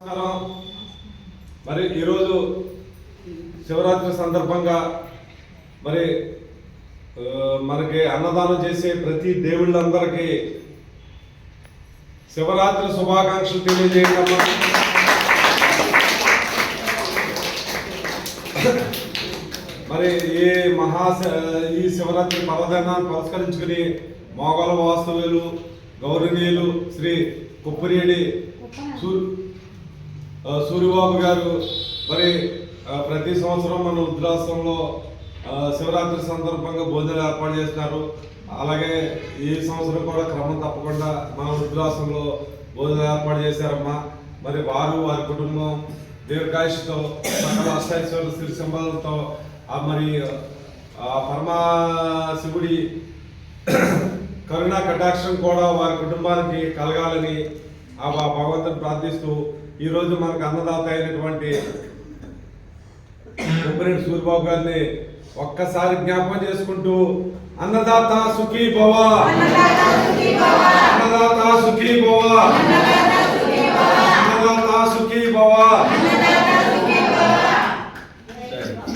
నమస్కారం. మరి ఈరోజు శివరాత్రి సందర్భంగా మరి మనకి అన్నదానం చేసే ప్రతి దేవుళ్ళందరికీ శివరాత్రి శుభాకాంక్షలు తెలియజేయడం మరి ఈ మహా ఈ శివరాత్రి పర్వదినాన్ని పురస్కరించుకుని మోగల వాస్తవ్యులు గౌరవనీయులు శ్రీ కుప్పరేడి సూర్ ఆ, సూర్యబాబు గారు మరి ప్రతి సంవత్సరం మన వృద్ధాశ్రమంలో శివరాత్రి సందర్భంగా భోజనాలు ఏర్పాటు చేస్తున్నారు. అలాగే ఈ సంవత్సరం కూడా క్రమం తప్పకుండా మన వృద్ధాశ్రమంలో భోజనాలు ఏర్పాటు చేశారమ్మా. మరి వారు వారి కుటుంబం దీర్ఘాయుషతో సకల అష్టైశ్వర్య స్థితి సంపదలతో ఆ మరి ఆ పరమా శివుడి కరుణా కటాక్షం కూడా వారి కుటుంబానికి కలగాలని ఆ భగవంతుని ప్రార్థిస్తూ ఈ రోజు మనకు అన్నదాత అయినటువంటి కుమ్మరెడ్డి సూర్యబాబు గారిని ఒక్కసారి జ్ఞాపకం చేసుకుంటూ అన్నదాత సుఖీ భవ అన్నదాత సుఖీ భవ